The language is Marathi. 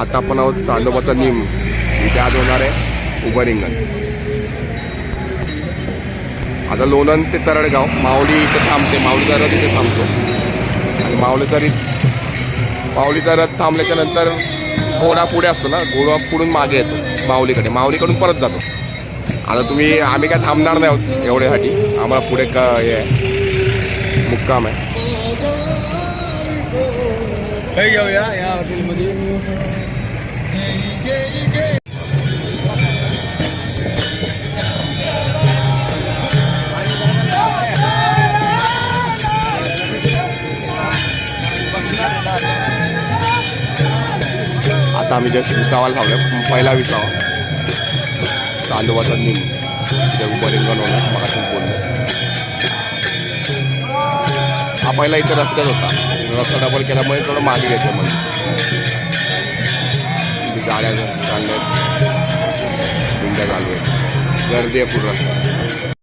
आता आपण आहोत तांडोबाचा निम. इथे आज होणार आहे उभं रिंगण. आता लोणंद ते तरडगाव माऊली इथे थांबते. माऊली रथ इथे थांबतो. आणि माऊली तरी माऊली तरत थांबल्याच्या नंतर घोडा पुढे असतो ना घोडा पुढून मागे येतो माऊलीकडे. माऊलीकडून परत जातो. आता तुम्ही आम्ही काय थांबणार नाही आहोत एवढ्यासाठी. आम्हाला पुढे का हे आहे. मुक्काम आहे. काही जाऊया या हॉटेलमध्ये आता आम्ही जस्ट विसावाला खाऊया पहिला विसावा. तांदूळाचा निम जग रिंगण होणार मगाशी बोललो. हा पहिला इथे रस्त्यात होता. रस्ता डबल केल्यामुळे थोडं मागे घ्यायचं म्हणजे गाड्या चालल्या गुंड्या चालू आहेत. गर्दी आहे पूर्ण.